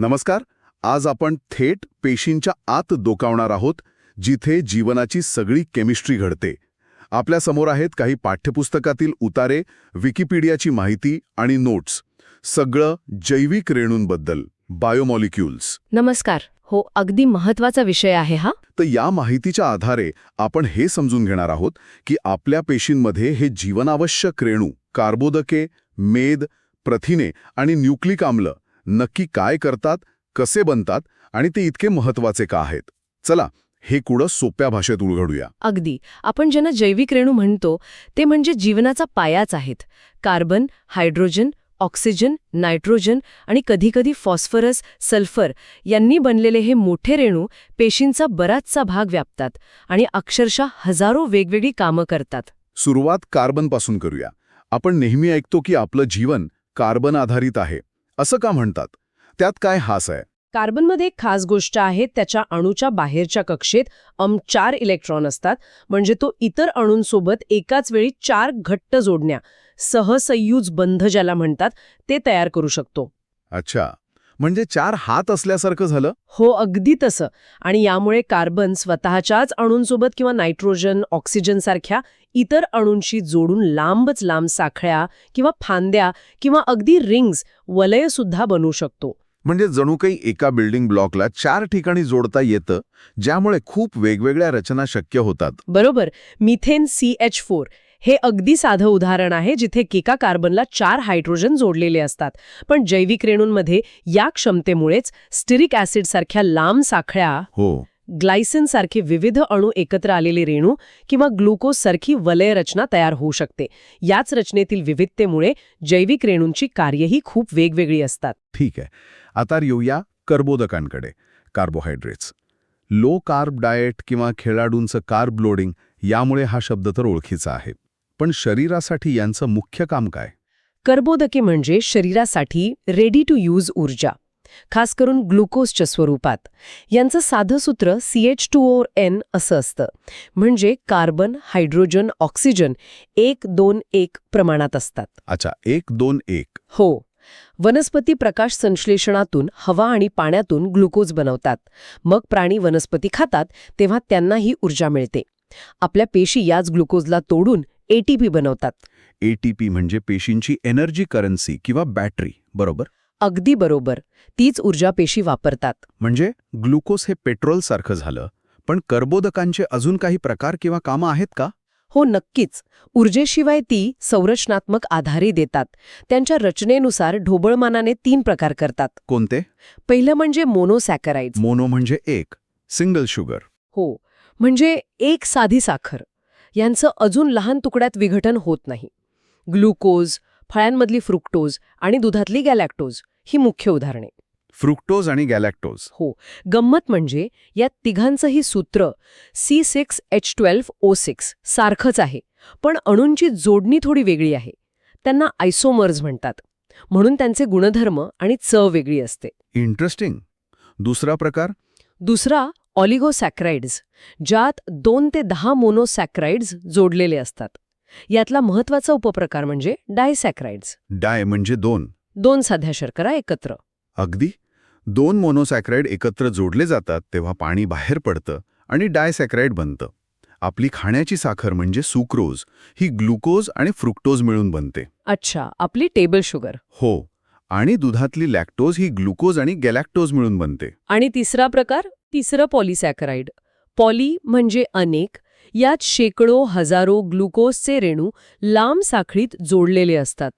नमस्कार आज आपण थेट पेशींच्या आत डोकावणार आहोत जिथे जीवनाची सगळी केमिस्ट्री घडते. आपल्यासमोर आहेत काही पाठ्यपुस्तकातील उतारे विकिपीडियाची माहिती आणि नोट्स. सगळं जैविक रेणूंबद्दल बायोमॉलिक्युल्स. नमस्कार हो अगदी महत्त्वाचा विषय आहे हा. तर या माहितीच्या आधारे आपण हे समजून घेणार आहोत की आपल्या पेशींमध्ये हे जीवनावश्यक रेणू कार्बोदके मेद प्रथिने आणि न्यूक्लिक आम्ल नक्की काय करतात कसे बनतात आणि ते इतके महत्त्वाचे का आहेत? चला हे कुडं सोप्या भाषेत उलगडूया. अगदी. आपण ज्यांना जैविक रेणू म्हणतो ते म्हणजे जीवनाचा पायाच आहेत. कार्बन हायड्रोजन ऑक्सिजन नायट्रोजन आणि कधीकधी फॉस्फरस सल्फर यांनी बनलेले हे मोठे रेणू पेशींचा बराचसा भाग व्यापतात आणि अक्षरशः हजारो वेगवेगळी कामं करतात. सुरुवात कार्बनपासून करूया. आपण नेहमी ऐकतो की आपलं जीवन कार्बन आधारित आहे. असं का म्हणतात? त्यात काय हास आहे? कार्बनमध्ये एक खास गोष्ट आहे त्याच्या अणूच्या बाहेरच्या कक्षेत अम चार इलेक्ट्रॉन असतात. म्हणजे तो इतर अणूंसोबत एकाच वेळी चार घट्ट जोडण्या सहसंयुज बंध ज्याला म्हणतात ते तयार करू शकतो. अच्छा. म्हणजे चार हात असल्यासारखं झालं? हो अगदी तसं. आणि यामुळे कार्बन स्वतःच्याच अणूंसोबत किंवा नायट्रोजन ऑक्सिजन सारख्या इतर अणूंशी जोडून लांबच लांब साखळ्या किंवा फांद्या किंवा अगदी रिंग्स वलय सुद्धा बनवू शकतो. म्हणजे जणू काही एका बिल्डिंग ब्लॉकला चार ठिकाणी जोडता येतं ज्यामुळे खूप वेगवेगळ्या रचना शक्य होतात. बरोबर. Methane C H four. हे अगदी साधं उदाहरण आहे जिथे एका कार्बनला चार हायड्रोजन जोडलेले असतात. पण जैविक रेणूंमध्ये या क्षमतेमुळेच स्टिरिक ॲसिड सारख्या लांब साखळ्या हो. ग्लायसिन सारखे विविध अणू एकत्र आलेले रेणू किंवा ग्लुकोज सारखी वलय रचना तयार होऊ शकते. याच रचनेतील विविधतेमुळे जैविक रेणूंची कार्यही खूप वेगवेगळी असतात. ठीक आहे. आता येऊया कर्बोदकांकडे. कार्बोहायड्रेट्स. लो कार्ब डाएट किंवा खेळाडूंचं कार्ब लोडिंग यामुळे हा शब्द तर ओळखीचा आहे. पण शरीरासाठी यांचं मुख्य काम काय? कर्बोदके म्हणजे शरीरासाठी रेडी टू यूज ऊर्जा खास करून ग्लुकोजच्या स्वरूपात. यांचं साधं सूत्र C H two O N असं असतं. म्हणजे कार्बन हायड्रोजन ऑक्सिजन एक दोन एक प्रमाणात असतात. अच्छा एक दोन एक. हो. वनस्पती प्रकाश संश्लेषणातून हवा आणि पाण्यातून ग्लुकोज बनवतात. मग प्राणी वनस्पती खातात तेव्हा त्यांना ही ऊर्जा मिळते. आपल्या पेशी याच ग्लुकोजला तोडून एटीपी बनवतात. एटीपी म्हणजे पेशींची एनर्जी करन्सी किंवा बॅटरी बरोबर? अगदी बरोबर. तीच ऊर्जा पेशी वापरतात. म्हणजे ग्लुकोज हे पेट्रोल सारखं झालं पण कर्बोदकांचे अजून काही प्रकार किंवा कामं आहेत का? हो नक्कीच. ऊर्जेशिवाय ती संरचनात्मक आधारही देतात. त्यांच्या रचनेनुसार ढोबळमानाने तीन प्रकार करतात. कोणते? पहिलं म्हणजे मोनोसॅकराइड्स मोनो म्हणजे एक सिंगल शुगर हो. म्हणजे एक साधी साखर. यांचं अजून लहान तुकड्यात विघटन होत नाही. ग्लुकोज फळांमधली फ्रुक्टोज आणि दुधातली गॅलॅक्टोज ही मुख्य उदाहरणे. फ्रुक्टोज आणि गॅलॅक्टोज. हो गंमत म्हणजे या तिघांचंही सूत्र C six H twelve O six सारखंच आहे पण अणूंची जोडणी थोडी वेगळी आहे. त्यांना आयसोमर्स म्हणतात. म्हणून त्यांचे गुणधर्म आणि चव वेगळी असते. इंटरेस्टिंग. दुसरा प्रकार? दुसरा ऑलिगोसॅक्राइड्स ज्यात दोन ते दहा मोनोसॅक्राइड्स जोडलेले असतात. यातला महत्त्वाचा उपप्रकार म्हणजे डायसॅक्राइड्स. डाय म्हणजे दोन. दोन साध्या शर्करा एकत्र. अगदी. दोन मोनोसॅक्राइड एकत्र जोडले जातात तेव्हा पाणी बाहेर पडतं आणि डायसॅक्राइड बनतं. आपली खाण्याची साखर म्हणजे सुक्रोज ही ग्लुकोज आणि फ्रुक्टोज मिळून बनते. अच्छा आपली टेबल शुगर. हो आणि दुधातली लॅक्टोज ही ग्लुकोज आणि गॅलॅक्टोज मिळून बनते. आणि तिसरा प्रकार? तिसरं पॉलिसॅकराइड. पॉली म्हणजे अनेक यात शेकडो हजारो ग्लुकोजचे रेणू लांब साखळीत जोडलेले असतात.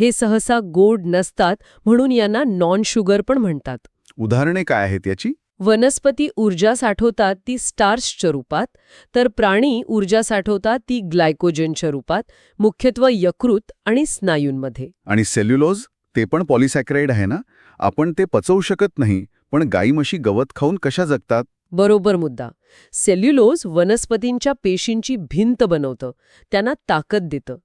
हे सहसा गोड नसतात म्हणून यांना नॉन शुगर पण म्हणतात. उदाहरणे काय आहेत याची? वनस्पती ऊर्जा साठवतात ती स्टार्चच्या रूपात तर प्राणी ऊर्जा साठवतात ती ग्लायकोजनच्या रूपात मुख्यत्वे यकृत आणि स्नायूंमध्ये. आणि सेल्युलोज? ते पण पॉलिसॅक्राइड आहे ना? आपण ते पचवू शकत नाही पण गाई म्हशी गवत खाऊन कशा जगतात? बरोबर मुद्दा. सेल्युलोज वनस्पतींच्या पेशींची भिंत बनवतं त्यांना ताकद देतं.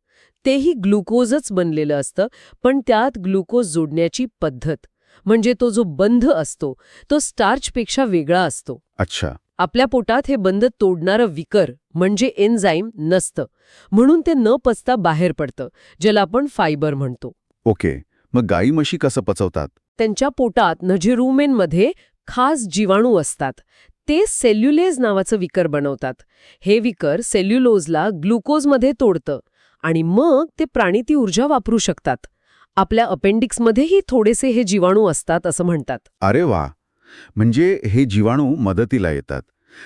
तेही ग्लुकोजच बनलेलं असतं पण त्यात ग्लुकोज जोडण्याची पद्धत म्हणजे तो जो बंध असतो तो स्टार्चपेक्षा वेगळा असतो. अच्छा. आपल्या पोटात हे बंध तोडणारं विकर म्हणजे एन्झाईम नसतं. म्हणून ते न पचता बाहेर पडतं ज्याला आपण फायबर म्हणतो. ओके. मग गाई म्हशी कसं पचवतात? त्यांच्या पोटात म्हणजे रुमेनमध्ये खास जीवाणू असतात. ते सेल्युलेज नावाचं विकर बनवतात. हे विकर सेल्युलोजला ग्लुकोजमध्ये तोडतं आणि मग ते प्राणी ती ऊर्जा वापरू शकतात. आपल्या अपेंडिक्समध्येही थोडेसे हे जीवाणू असतात असं म्हणतात. अरे वा! म्हणजे हे जीवाणू मदतीला येतात.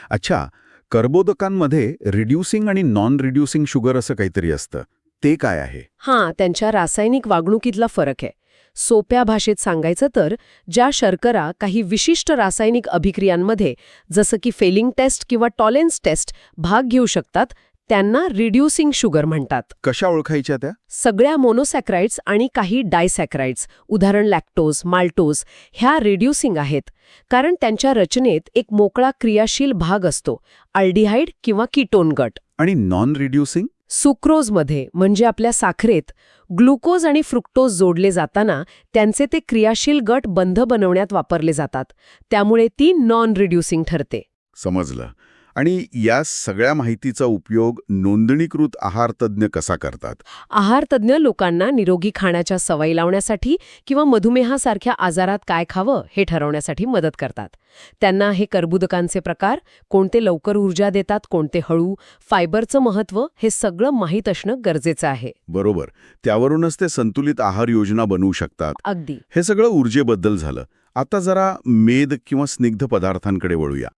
अच्छा कर्बोदकांमध्ये रिड्युसिंग आणि नॉन रिड्युसिंग शुगर असं काहीतरी असतं. ते काय आहे? हां त्यांच्या रासायनिक वागणुकीतला फरक आहे. सोप्या भाषेत सांगायचं तर ज्या शर्करा काही विशिष्ट रासायनिक अभिक्रियांमध्ये जसं की फेलिंग टेस्ट किंवा टॉलेन्स टेस्ट भाग घेऊ शकतात त्यांना रिड्युसिंग शुगर म्हणतात. कशा ओळखायच्या त्या? सगळ्या मोनोसॅक्राइड्स आणि काही डायसॅक्राइड्स उदाहरण लॅक्टोज माल्टोज ह्या रिड्युसिंग आहेत कारण त्यांच्या रचनेत एक मोकळा क्रियाशील भाग असतो अल्डिहाइड किंवा कीटोन गट आणि नॉन रिड्युसिंग सुक्रोजमध्ये म्हणजे आपल्या साखरेत ग्लुकोज आणि फ्रुक्टोज जोडले जाताना त्यांचे ते क्रियाशील गट बंध बनवण्यात वापरले जातात. त्यामुळे ती नॉन रिड्युसिंग ठरते. समजलं. आणि या सगळ्या माहितीचा उपयोग नोंदणीकृत आहार तज्ज्ञ कसा करतात? आहार तज्ज्ञ लोकांना निरोगी खाण्याच्या सवयी लावण्यासाठी किंवा मधुमेहासारख्या आजारात काय खावं हे ठरवण्यासाठी मदत करतात. त्यांना हे कर्बुदकांचे प्रकार कोणते लवकर ऊर्जा देतात कोणते हळू फायबरचं महत्त्व हे सगळं माहीत असणं गरजेचं आहे. बरोबर. त्यावरूनच ते संतुलित आहार योजना बनवू शकतात. अगदी. हे सगळं ऊर्जेबद्दल झालं. आता जरा मेद किंवा स्निग्ध पदार्थांकडे वळूया.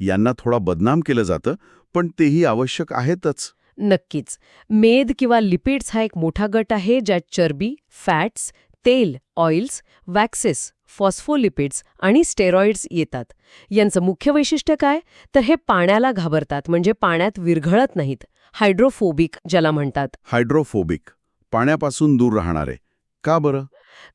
यांना थोडा बदनाम केलं जातं पण तेही आवश्यक आहेतच. नक्कीच. मेद किंवा लिपिड्स हा एक मोठा गट आहे ज्यात चरबी फॅट्स तेल ऑइल्स वॅक्सेस फॉस्फोलिपिड्स आणि स्टेरॉइड्स येतात. यांचं मुख्य वैशिष्ट्य काय? तर हे पाण्याला घाबरतात म्हणजे पाण्यात विरघळत नाहीत. हायड्रोफोबिक ज्याला म्हणतात. हायड्रोफोबिक. पाण्यापासून दूर राहणारे. का बरं?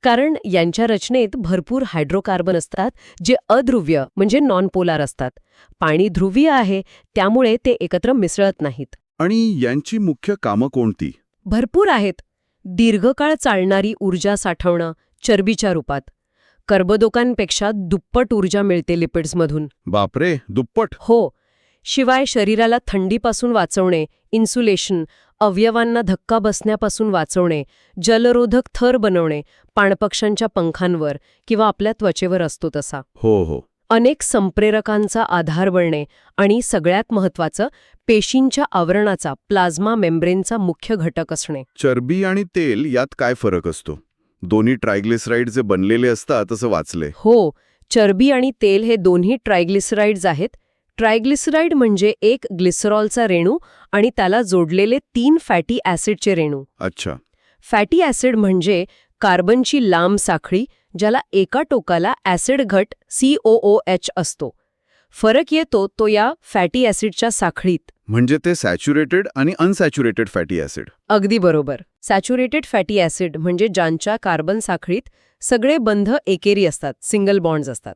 कारण यांच्या रचनेत भरपूर हायड्रोकार्बन असतात जे अध्रुव्य म्हणजे नॉन पोलार असतात. पाणी ध्रुवीय आहे त्यामुळे ते एकत्र मिसळत नाहीत. आणि यांची मुख्य कामं कोणती? भरपूर आहेत. दीर्घकाळ चालणारी ऊर्जा साठवणं चरबीच्या रूपात. कर्बोदकांपेक्षा दुप्पट ऊर्जा मिळते लिपिड्समधून. बापरे दुप्पट. हो. शिवाय शरीराला थंडीपासून वाचवणे इन्सुलेशन अवयवांना धक्का बसण्यापासून वाचवणे जलरोधक थर बनवणे पाणपक्ष्यांच्या पंखांवर किंवा आपल्या त्वचेवर असतो तसा. हो हो. अनेक संप्रेरकांचा आधार बनणे आणि सगळ्यात महत्वाचं पेशींच्या आवरणाचा प्लाझ्मा मेम्ब्रेनचा मुख्य घटक असणे. चरबी आणि तेल यात काय फरक असतो? दोन्ही ट्रायग्लिसराईड जे बनलेले असतात असं वाचले हो चरबी आणि तेल हे दोन्ही ट्रायग्लिसराईड्स आहेत ट्रायग्लिसराईड म्हणजे एक ग्लिसरॉलचा रेणू आणि त्याला जोडलेले तीन फॅटी ॲसिडचे रेणू. अच्छा. फॅटी ॲसिड म्हणजे कार्बनची लांब साखळी ज्याला एका टोकाला ॲसिड घट COOH असतो. फरक येतो तो या फॅटी ॲसिडच्या साखळीत. म्हणजे ते सॅच्युरेटेड आणि अनसॅच्युरेटेड फॅटी ॲसिड. अगदी बरोबर. सॅच्युरेटेड फॅटी ॲसिड म्हणजे ज्यांच्या कार्बन साखळीत सगळे बंध एकेरी असतात सिंगल बॉन्ड्स असतात.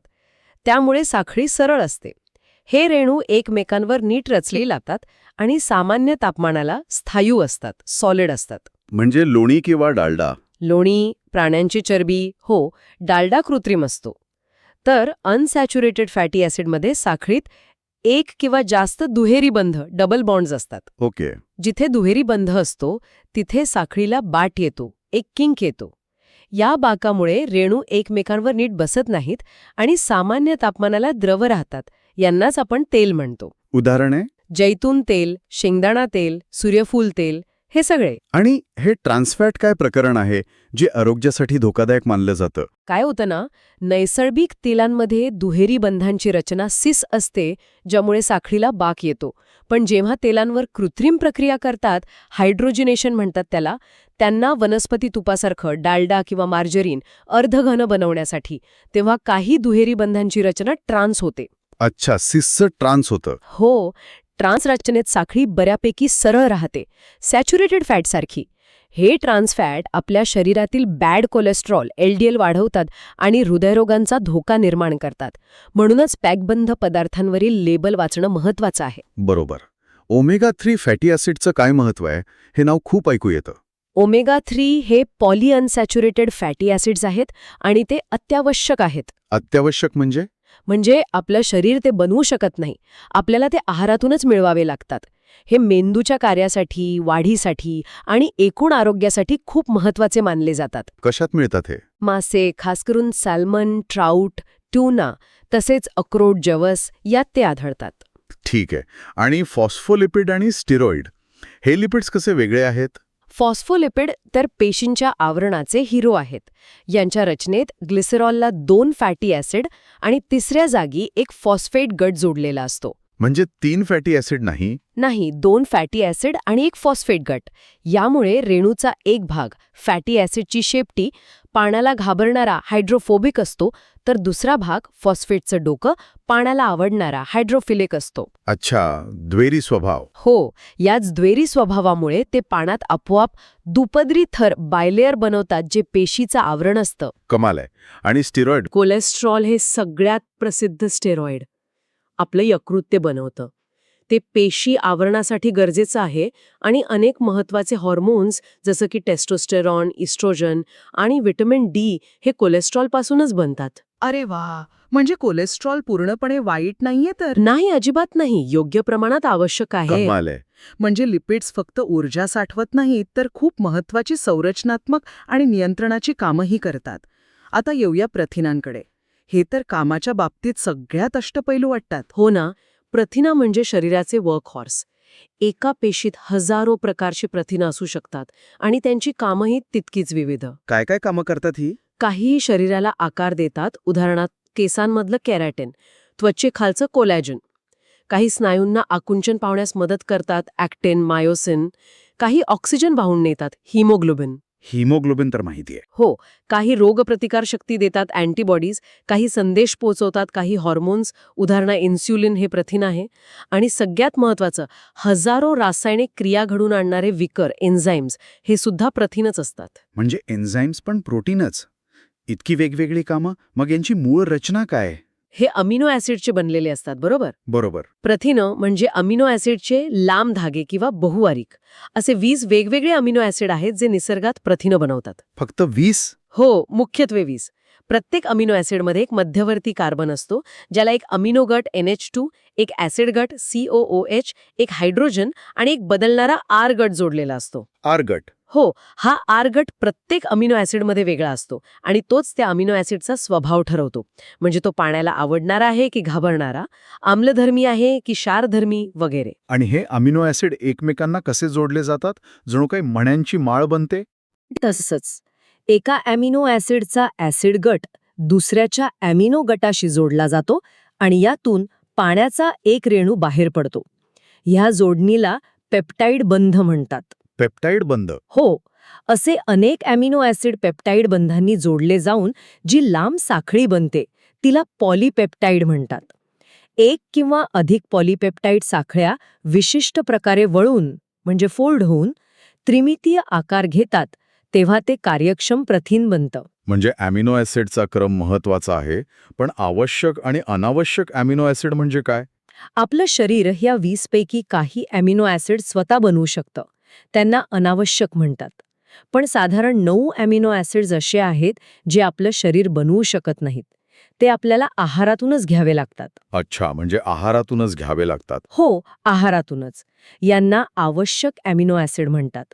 त्यामुळे साखळी सरळ असते. हे रेणू एकमेकांवर नीट रचले लागतात आणि सामान्य तापमानाला स्थायू असतात सॉलिड असतात. म्हणजे लोणी किंवा डालडा? लोणी प्राण्यांची चरबी हो डालडा कृत्रिम असतो. तर अनसॅच्युरेटेड फॅटी ॲसिडमध्ये साखळीत एक किंवा जास्त दुहेरी बंध डबल बॉन्ड्स असतात. ओके. जिथे दुहेरी बंध असतो तिथे साखळीला बाट येतो एक किंक येतो. या बाकामुळे रेणू एकमेकांवर नीट बसत नाहीत आणि सामान्य तापमानाला द्रव राहतात. यांनाच आपण तेल म्हणतो. उदाहरण? आहे जैतून तेल शेंगदाणा तेल सूर्यफूल तेल हे सगळे. आणि हे ट्रान्सफॅट काय प्रकरण आहे जे आरोग्यासाठी धोकादायक मानलं जातं? काय होतं ना नैसर्गिक तेलांमध्ये दुहेरी बंधांची रचना सिस असते ज्यामुळे साखळीला बाक येतो. पण जेव्हा तेलांवर कृत्रिम प्रक्रिया करतात हायड्रोजिनेशन म्हणतात त्याला त्यांना वनस्पती तुपासारखं डालडा किंवा मार्जरीन अर्धघन बनवण्यासाठी तेव्हा काही दुहेरी बंधांची रचना ट्रान्स होते. अच्छा सिसचं ट्रान्स होतं. हो ट्रान्स रचनेत साखळी बऱ्यापैकी सरळ राहते सॅच्युरेटेड फॅटसारखी हे ट्रान्स फॅट आपल्या शरीरातील बॅड कोलेस्ट्रॉल एलडीएल वाढवतात आणि हृदयरोगांचा धोका निर्माण करतात. म्हणूनच पॅकबंध पदार्थांवरील लेबल वाचणं महत्वाचं आहे. बरोबर. ओमेगा थ्री फॅटी ॲसिडचं काय महत्त्व आहे हे नाव खूप ऐकू येतं. ओमेगा थ्री हे पॉली अनसॅच्युरेटेड फॅटी ॲसिड्स आहेत आणि ते अत्यावश्यक आहेत. अत्यावश्यक म्हणजे? म्हणजे आपलं शरीर ते बनवू शकत नाही. आपल्याला ते आहारातूनच मिळवावे लागतात. हे मेंदूच्या कार्यासाठी वाढीसाठी आणि एकूण आरोग्यासाठी खूप महत्त्वाचे मानले जातात. कशात मिळतात हे? मासे खास करून सॅल्मन ट्राऊट ट्यूना तसेच अक्रोड जवस यात ते आढळतात. ठीक आहे. आणि फॉस्फोलिपिड आणि स्टिरॉइड हे लिपिड्स कसे वेगळे आहेत? फॉस्फोलिपिड तर पेशींच्या आवरणाचे हिरो आहेत. यांच्या रचनेत ग्लिसरॉलला दोन फॅटी ॲसिड आणि तिसऱ्या जागी एक फॉस्फेट गट जोडलेला असतो. म्हणजे तीन फॅटी ॲसिड नाही? नाही दोन फॅटी ॲसिड आणि एक फॉस्फेट गट. यामुळे रेणूचा एक भाग फॅटी ॲसिडची शेपटी पाण्याला घाबरणारा हायड्रोफोबिक असतो तर दुसरा भाग फॉस्फेटचं डोकं पाण्याला आवडणारा हायड्रोफिलिक असतो. अच्छा द्वेरी स्वभाव. हो याच द्वेरी स्वभावामुळे ते पाण्यात आपोआप दुपदरी थर बायलेअर बनवतात जे पेशीचं आवरण असतं. कमाल आहे. आणि स्टिरॉइड? कोलेस्ट्रॉल हे सगळ्यात प्रसिद्ध स्टेरॉइड. आपलं यकृत ते बनवतं. ते पेशी आवरणासाठी गरजेचं आहे आणि अनेक महत्त्वाचे हॉर्मोन्स जसं की टेस्टोस्टेरॉन इस्ट्रोजन आणि व्हिटॅमिन डी हे कोलेस्ट्रॉलपासूनच बनतात. अरे वा! म्हणजे कोलेस्ट्रॉल पूर्णपणे वाईट नाहीये तर? नाही अजिबात नाही. योग्य प्रमाणात आवश्यक आहे. म्हणजे लिपिड्स फक्त ऊर्जा साठवत नाहीत तर खूप महत्वाची संरचनात्मक आणि नियंत्रणाची कामही करतात. आता येऊया प्रथिनांकडे. हे तर कामाच्या बाबतीत सगळ्यात अष्टपैलू वाटतात. हो ना प्रथिना म्हणजे शरीराचे वर्क हॉर्स एका पेशीत हजारो प्रकारची प्रथिनं असू शकतात आणि त्यांची कामही तितकीच विविध. काय काय कामं करतात ही? काहीही शरीराला आकार देतात उदाहरणार्थ केसांमधलं कॅरॅटिन त्वचेखालचं कोलॅजन काही स्नायूंना आकुंचन पावण्यास मदत करतात ॲक्टिन मायोसिन काही ऑक्सिजन वाहून नेतात हिमोग्लोबिन हिमोग्लोबिन तर माहिती आहे. हो काही रोगप्रतिकारशक्ती देतात अँटीबॉडीज काही संदेश पोचवतात काही हॉर्मोन्स उदाहरणा इन्स्युलिन हे प्रथिन आहे. आणि सगळ्यात महत्त्वाचं हजारो रासायनिक क्रिया घडून आणणारे विकर एन्झाईम्स हे सुद्धा प्रथिनच असतात. म्हणजे एन्झाईम्स पण प्रोटीनच. इतकी वेगवेगळी कामं मग यांची मूळ रचना काय? हे अमिनो ॲसिडचे बनलेले असतात बरोबर? बरोबर. प्रथिनं म्हणजे अमिनो ॲसिडचे लांब धागे किंवा बहुवारिक. असे वीस वेगवेगळे अमिनो ॲसिड आहेत जे निसर्गात प्रथिनं बनवतात. फक्त वीस? हो मुख्यत्वे वीस. प्रत्येक अमिनो ॲसिडमध्ये एक मध्यवर्ती कार्बन असतो ज्याला एक अमिनो गट एन एच टू एक ॲसिड गट सी ओ ओ एच एक हायड्रोजन आणि एक बदलणारा आर गट जोडलेला असतो. आर गट. हो हा आर गट प्रत्येक अमिनो ॲसिडमध्ये वेगळा असतो आणि तोच त्या अमिनो ॲसिडचा स्वभाव ठरवतो. म्हणजे तो पाण्याला आवडणारा आहे की घाबरणारा आम्लधर्मी आहे की क्षारधर्मी वगैरे. आणि हे अमिनो ॲसिड एकमेकांना कसे जोडले जातात? जणू काही मण्यांची माळ बनते? तसंच एका ॲमिनो ॲसिडचा ॲसिड गट दुसऱ्याच्या ॲमिनो गटाशी जोडला जातो आणि यातून पाण्याचा एक रेणू बाहेर पडतो. ह्या जोडणीला पेप्टाइड बंध म्हणतात. पेप्टाइड बंद. हो असे अनेक ॲमिनो ॲसिड पेप्टाइड बंधांनी जोडले जाऊन जी लांब साखळी बनते तिला पॉलीपेप्टाइड म्हणतात. एक किंवा अधिक पॉलीपेप्टाइड साखळ्या विशिष्ट प्रकारे वळून म्हणजे फोल्ड होऊन त्रिमितीय आकार घेतात तेव्हा ते कार्यक्षम प्रथिन बनतं. म्हणजे अॅमिनो ॲसिडचा क्रम महत्त्वाचा आहे पण आवश्यक आणि अनावश्यक अॅमिनो ॲसिड म्हणजे काय? आपलं शरीर ह्या वीसपैकी काही ॲमिनो ॲसिड स्वतः बनवू शकतं. त्यांना अनावश्यक म्हणतात. पण साधारण नऊ ॲमिनो ॲसिड्स असे आहेत जे आपलं शरीर बनवू शकत नाहीत. ते आपल्याला आहारातूनच घ्यावे लागतात. अच्छा म्हणजे आहारातूनच घ्यावे लागतात. हो आहारातूनच. यांना आवश्यक ॲमिनो ॲसिड म्हणतात.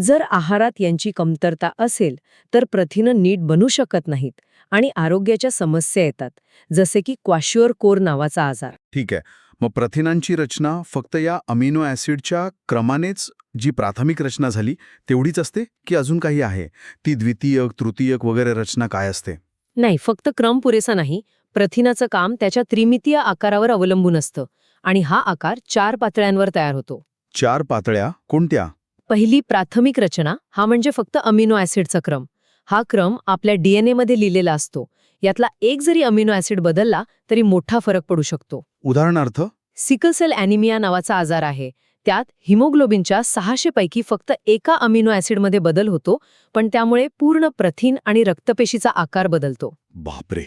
जर आहारात यांची कमतरता असेल तर प्रथिनं नीट बनू शकत नाहीत आणि आरोग्याच्या समस्या येतात जसे की क्वाश्युअर कोर नावाचा आजार. ठीक आहे. मग प्रथिनांची रचना फक्त या अमिनो ॲसिडच्या क्रमानेच जी प्राथमिक रचना झाली तेवढीच असते की अजून काही आहे? ती द्वितीयक तृतीयक वगैरे रचना काय असते? नाही फक्त क्रम पुरेसा नाही. प्रथिनाचं काम त्याच्या त्रिमितीय आकारावर अवलंबून असतं आणि हा आकार चार पातळ्यांवर तयार होतो. चार पातळ्या कोणत्या? पहिली प्राथमिक रचना हा म्हणजे फक्त अमिनो ॲसिडचा क्रम. हा क्रम आपल्या डीएनएमध्ये लिहिलेला असतो. यातला एक जरी अमिनो ॲसिड बदलला तरी मोठा फरक पडू शकतो. उदाहरणार्थ? सिकल सेल ॲनिमिया नावाचा आजार आहे. त्यात हिमोग्लोबिनच्या सहाशे पैकी फक्त एका अमिनो ॲसिडमध्ये बदल होतो पण त्यामुळे पूर्ण प्रथिन आणि रक्तपेशीचा आकार बदलतो. बापरे!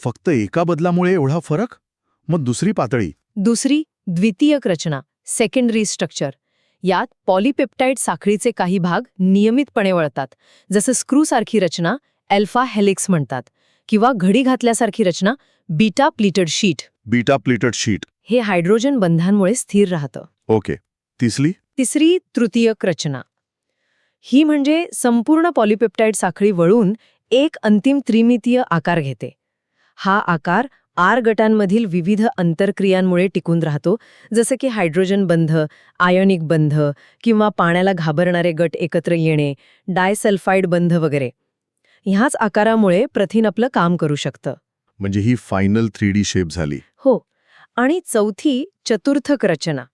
फक्त एका बदलामुळे एवढा फरक? मग दुसरी पातळी? दुसरी द्वितीयक रचना सेकंडरी स्ट्रक्चर यात पॉलीपेप्टाइड साखळीचे काही भाग नियमितपणे वळतात जसं स्क्रूसारखी रचना अल्फा हेलिक्स म्हणतात किंवा घडी घातल्यासारखी रचना beta pleated sheet. Beta pleated sheet. हे हायड्रोजन बंधांमुळे स्थिर राहतं. ओके. तिसरी? तिसरी तृतीयक रचना. ही म्हणजे संपूर्ण पॉलिपेप्टाईड साखळी वळून एक अंतिम त्रिमितीय आकार घेते. हा आकार आर गटांमधील विविध अंतरक्रियांमुळे टिकून राहतो जसं की हायड्रोजन बंध आयोनिक बंध किंवा पाण्याला घाबरणारे गट एकत्र येणे डायसल्फाईड बंध वगैरे. ह्याच आकारामुळे प्रथिन आपलं काम करू शकतं. म्हणजे ही फायनल थ्री डी शेप झाली. हो. आणि चौथी चतुर्थक रचना.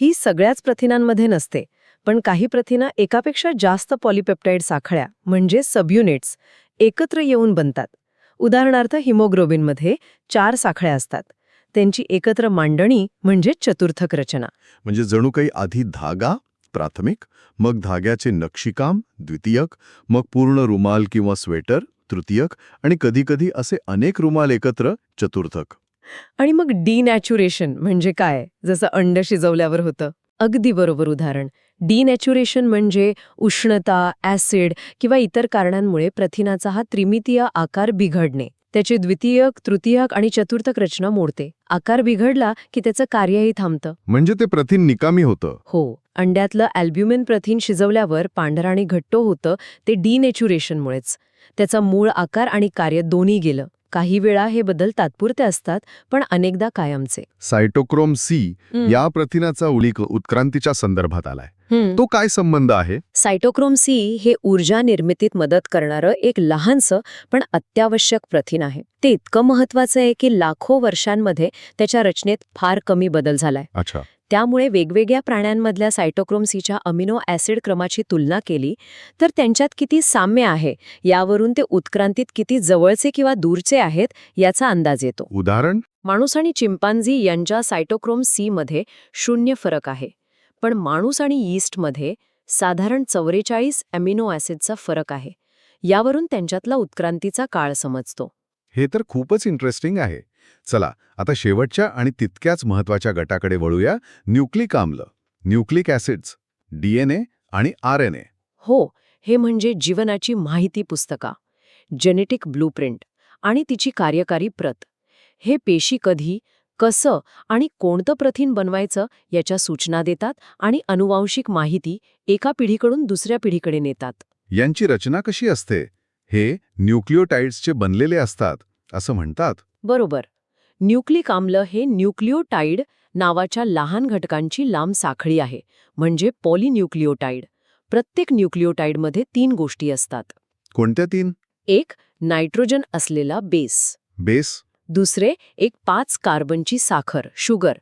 ही सगळ्याच प्रथिनांमध्ये नसते पण काही प्रथिनं एकापेक्षा जास्त पॉलिपेप्टाईड साखळ्या म्हणजे सबयुनिट्स एकत्र येऊन बनतात. उदाहरणार्थ हिमोग्लोबिनमध्ये चार साखळ्या असतात. त्यांची एकत्र मांडणी म्हणजे चतुर्थक रचना. म्हणजे जणू काही आधी धागा प्राथमिक मग धाग्याचे नक्षीकाम द्वितीयक मग पूर्ण रुमाल किंवा स्वेटर तृतीयक आणि कधीकधी असे अनेक रुमाल एकत्र चतुर्थक. आणि मग डिनॅच्युरेशन म्हणजे काय? जसं अंड शिजवल्यावर होतं. अगदी बरोबर उदाहरण. डिनॅच्युरेशन म्हणजे उष्णता ॲसिड किंवा इतर कारणांमुळे प्रथिनाचा हा त्रिमितीय आकार बिघडणे. त्याची द्वितीयक तृतीयक आणि चतुर्थक रचना मोडते. आकार बिघडला की त्याचं कार्यही थांबतं. म्हणजे ते प्रथिन निकामी होतं. हो. अंड्यातलं अल्ब्युमिन प्रथिन शिजवल्यावर पांढरं आणि घट्ट होतं ते डिनेच्युरेशनमुळेच. त्याचा मूळ आकार आणि कार्य दोन्ही गेलं. काही वेळा हे बदल तात्पुरते असतात पण अनेकदा कायमचे. सायटोक्रोम सी या प्रथिनाचा उल्लेख उत्क्रांतीच्या संदर्भात आलाय. तो काय संबंध आहे? सायटोक्रोम सी हे ऊर्जा निर्मितीत मदत करणारं एक लहानसं पण अत्यावश्यक प्रथिन आहे. ते इतकं महत्वाचं आहे की लाखो वर्षांमध्ये त्याच्या रचनेत फार कमी बदल झालाय. अच्छा. त्यामुळे वेगवेगळ्या प्राण्यांमधल्या सायटोक्रोम सीच्या अमिनो ॲसिड क्रमाची तुलना केली तर त्यांच्यात किती साम्य आहे? यावरून ते उत्क्रांतीत किती जवळचे किंवा दूरचे आहेत याचा अंदाज येतो. उदाहरण? माणूस आणि चिंपांझी यांच्या सायटोक्रोम सी मध्ये शून्य फरक आहे. पण माणूस आणि यीस्टमध्ये साधारण चौवेचाळीस अमिनो ॲसिडचा फरक आहे. यावरून त्यांच्यातला उत्क्रांतीचा काळ समजतो. हे तर खूपच इंटरेस्टिंग आहे. चला आता शेवटच्या आणि तितक्याच महत्त्वाच्या गटाकडे वळूया. न्यूक्लिक आम्ल न्यूक्लिक ॲसिड्स डीएनए आणि आरएनए. हो हे म्हणजे जीवनाची माहिती पुस्तका जेनेटिक ब्लूप्रिंट आणि तिची कार्यकारी प्रत. हे पेशी कधी कसं आणि कोणतं प्रथिन बनवायचं याच्या सूचना देतात आणि अनुवांशिक माहिती एका पिढीकडून दुसऱ्या पिढीकडे नेतात. यांची रचना कशी असते? हे न्यूक्लिओटाइड्सचे बनलेले असतात असं म्हणतात. बरोबर. न्यूक्लिक आम्ल हे न्यूक्लिओटाइड नावाच्या लहान घटकांची लांब साखळी आहे म्हणजे पॉलिन्यूक्लिओटाइड. प्रत्येक न्यूक्लिओटाइडमध्ये तीन गोष्टी असतात. कोणत्या तीन? एक नायट्रोजन असलेला बेस. बेस? दुसरे एक पाच कार्बनची साखर शुगर.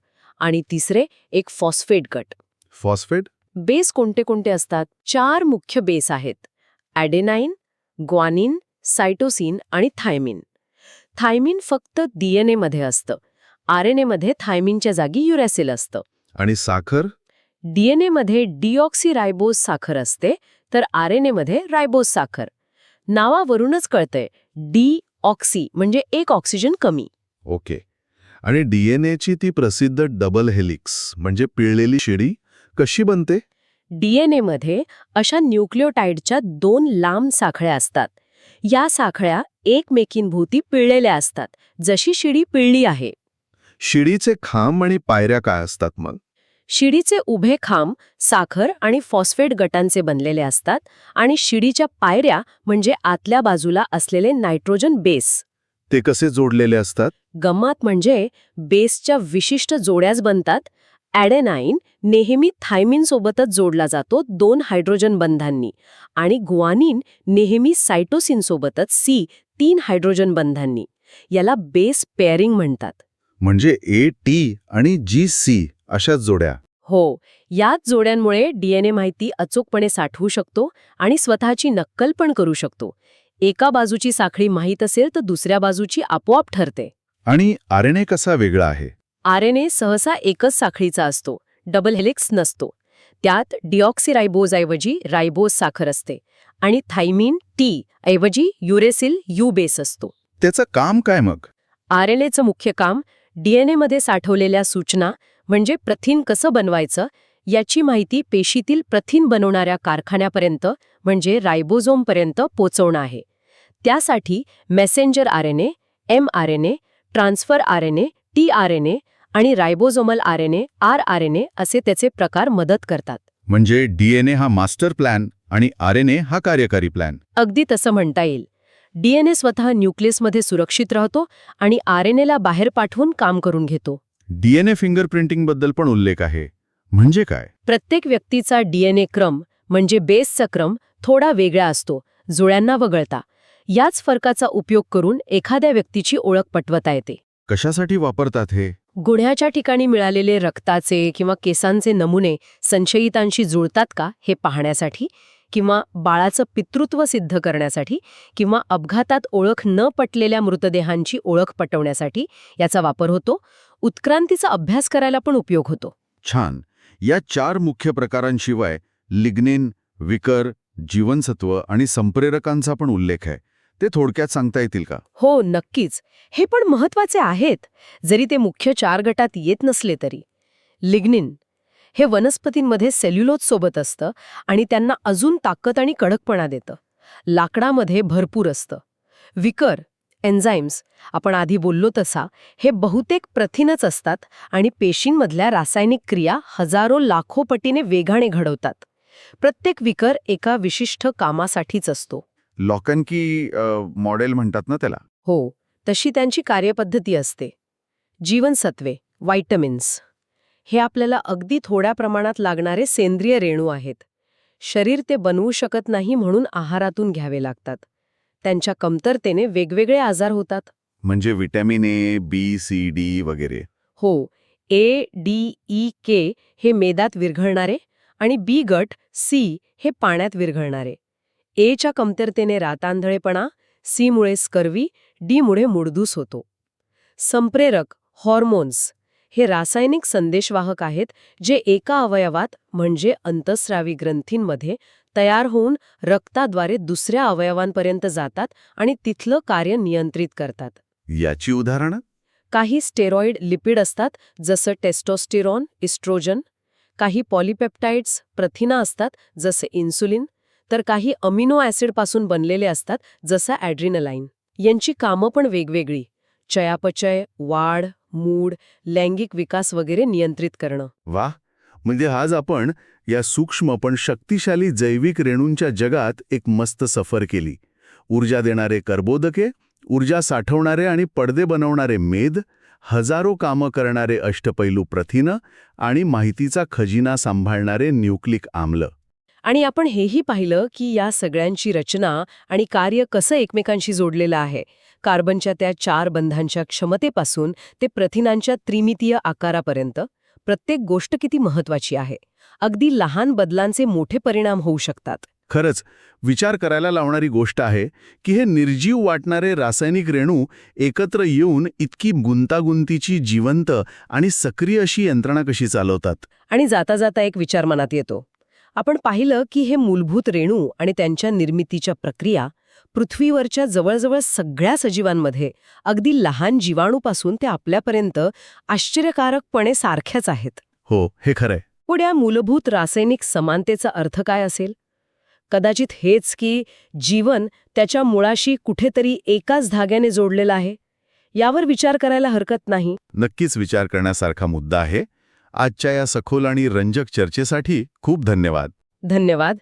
आणि तिसरे एक फॉस्फेट गट. फॉस्फेट? बेस कोणते कोणते असतात? चार मुख्य बेस आहेत. ॲडेनाईन ग्वानिन सायटोसिन आणि थायमिन. थायमिन फक्त डीएनए मध्ये असतं. आरएनए मध्ये थायमिनच्या जागी युरॅसिल असतं. आणि साखर? डीएनए मध्ये डिऑक्सिरायबोज साखर असते तर आरएनए मध्ये रायबोज साखर. नावावरूनच कळतंय डी ऑक्सी म्हणजे एक ऑक्सिजन कमी. ओके. आणि डीएनएची ती प्रसिद्ध डबल हेलिक्स म्हणजे पिळलेली शिडी कशी बनते? डीएनए मध्ये अशा न्यूक्लिओटाइडच्या दोन लांब साखळ्या असतात. या साखळ्या एकमेकींभोवती पिळलेल्या असतात. जशी शिडी पिळली आहे. शिडीचे खांब आणि पायऱ्या काय असतात मग? शिडीचे उभे खांब साखर आणि फॉस्फेट गटांचे बनलेले असतात आणि शिडीच्या पायऱ्या म्हणजे आतल्या बाजूला असलेले नायट्रोजन बेस. ते कसे जोडलेले असतात? गंमत म्हणजे बेसच्या विशिष्ट जोड्याच बनतात. ॲडेनाईन नेहमी थायमिनसोबतच जोडला जातो दोन हायड्रोजन बंधांनी आणि गुआनिन नेहमी सायटोसिनसोबतच सी तीन हायड्रोजन बंधांनी. याला बेस पेअरिंग म्हणतात. म्हणजे ए टी आणि जी सी अशाच जोड्या. हो याच जोड्यांमुळे डीएनए माहिती अचूकपणे साठवू शकतो आणि स्वतःची नक्कल पण करू शकतो. एका बाजूची साखळी माहीत असेल तर दुसऱ्या बाजूची आपोआप ठरते. आणि आरएनए कसा वेगळा आहे? आरएनए सहसा एकच साखळीचा असतो डबल हेलिक्स नसतो. त्यात डिऑक्सिरायबोजऐवजी रायबोज साखर असते आणि थायमिन टी ऐवजी युरेसिल यू बेस असतो. त्याचं काम काय मग? आरएनएचं मुख्य काम डीएनएमध्ये साठवलेल्या सूचना म्हणजे प्रथिन कसं बनवायचं याची माहिती पेशीतील प्रथिन बनवणाऱ्या कारखान्यापर्यंत म्हणजे रायबोझोमपर्यंत पोचवणं आहे. त्यासाठी messenger RNA M RNA transfer RNA T RNA आणि रायबोझोमल आरएनए आर आरएनए असे त्याचे प्रकार मदत करतात. म्हणजे डीएनए हा मास्टर प्लॅन आणि आरएनए हा कार्यकारी प्लॅन. अगदी तसं म्हणता येईल. डीएनए स्वतः न्यूक्लियसमध्ये सुरक्षित राहतो आणि आरएनएला बाहेर पाठवून काम करून घेतो. डीएनए फिंगरप्रिंटिंगबद्दल पण उल्लेख आहे. म्हणजे काय? प्रत्येक व्यक्तीचा डीएनए क्रम म्हणजे बेसचा क्रम थोडा वेगळा असतो जुळ्यांना वगळता. याच फरकाचा उपयोग करून एखाद्या व्यक्तीची ओळख पटवता येते. कशासाठी वापरतात हे? गुन्ह्याच्या ठिकाणी मिळालेले रक्ताचे किंवा केसांचे नमुने संशयितांशी जुळतात का हे पाहण्यासाठी? किंवा बाळाचं पितृत्व सिद्ध करण्यासाठी? किंवा अपघातात ओळख न पटलेल्या मृतदेहांची ओळख पटवण्यासाठी याचा वापर होतो? उत्क्रांतीचा अभ्यास करायला पण उपयोग होतो. छान. या चार मुख्य प्रकारांशिवाय लिग्निन विकर जीवनसत्व आणि संप्रेरकांचा पण उल्लेख आहे. ते थोडक्यात सांगता येतील का? हो नक्कीच. हे पण महत्त्वाचे आहेत जरी ते मुख्य चार गटात येत नसले तरी. लिग्निन हे वनस्पतींमध्ये सेल्युलोज सोबत असतं आणि त्यांना अजून ताकद आणि कडकपणा देतं. लाकडामध्ये भरपूर असतं. विकर एन्झाईम्स आपण आधी बोललो तसा हे बहुतेक प्रथिनच असतात आणि पेशींमधल्या रासायनिक क्रिया हजारो लाखो पटीने वेगाने घडवतात. प्रत्येक विकर एका विशिष्ट कामासाठीच असतो. लॉकन की मॉडेल म्हणतात ना त्याला? हो तशी त्यांची कार्यपद्धती असते. जीवनसत्वे व्हायटमिन्स. हे आपल्याला अगदी थोड्या प्रमाणात लागणारे सेंद्रिय रेणू आहेत. शरीर ते बनवू शकत नाही म्हणून आहारातून घ्यावे लागतात. त्यांच्या कमतरतेने वेगवेगळे आजार होतात. म्हणजे vitamin A B C D वगैरे. हो ए डी ई के हे मेदात विरघळणारे आणि बी गट सी हे पाण्यात विरघळणारे. एच्या कमतरतेने रातांधळेपणा सीमुळे स्कर्वी डीमुळे मुडदूस होतो. संप्रेरक हॉर्मोन्स हे रासायनिक संदेशवाहक आहेत जे एका अवयवात म्हणजे अंतस्रावी ग्रंथींमध्ये तयार होऊन रक्ताद्वारे दुसऱ्या अवयवांपर्यंत जातात आणि तिथलं कार्य नियंत्रित करतात. याची उदाहरणं? काही स्टेरॉइड लिपिड असतात जसं टेस्टोस्टिरॉन इस्ट्रोजन. काही पॉलिपेप्टाइड्स प्रथिना असतात जसे इन्सुलिन. तर काही अमिनो ॲसिडपासून बनलेले असतात जसं ॲड्रिनलाईन यांची कामं पण वेगवेगळी. चयापचय वाढ मूड लैंगिक विकास वगैरे नियंत्रित करणं. वा म्हणजे आज आपण या सूक्ष्म पण शक्तिशाली जैविक रेणूंच्या जगात एक मस्त सफर केली. ऊर्जा देणारे कर्बोदके ऊर्जा साठवणारे आणि पडदे बनवणारे मेद हजारो कामं करणारे अष्टपैलू प्रथिनं आणि माहितीचा खजिना सांभाळणारे न्यूक्लिक आम्ल. आणि आपण हेही पाहिलं की या सगळ्यांची रचना आणि कार्य कसं एकमेकांशी जोडलेलं आहे. कार्बनच्या त्या चार बंधांच्या क्षमतेपासून ते प्रथिनांच्या त्रिमितीय आकारापर्यंत प्रत्येक गोष्ट किती महत्वाची आहे. अगदी लहान बदलांचे मोठे परिणाम होऊ शकतात. खरंच विचार करायला लावणारी गोष्ट आहे की हे निर्जीव वाटणारे रासायनिक रेणू एकत्र येऊन इतकी गुंतागुंतीची जिवंत आणि सक्रिय अशी यंत्रणा कशी चालवतात? आणि जाता जाता एक विचार मनात येतो. आपण पाहिलं की हे मूलभूत रेणू आणि त्यांच्या निर्मितीच्या प्रक्रिया पृथ्वीवरच्या जवळजवळ सगळ्या सजीवांमध्ये अगदी लहान जीवाणूपासून ते आपल्यापर्यंत आश्चर्यकारकपणे सारख्याच आहेत. हो हे खरंय. पण या मूलभूत रासायनिक समानतेचा अर्थ काय असेल? कदाचित हेच की जीवन त्याच्या मुळाशी कुठेतरी एकाच धाग्याने जोडलेलं आहे? यावर विचार करायला हरकत नाही. नक्कीच विचार करण्यासारखा मुद्दा आहे. आजच्या या सखोल आणि रंजक चर्चेसाठी खूप धन्यवाद. धन्यवाद.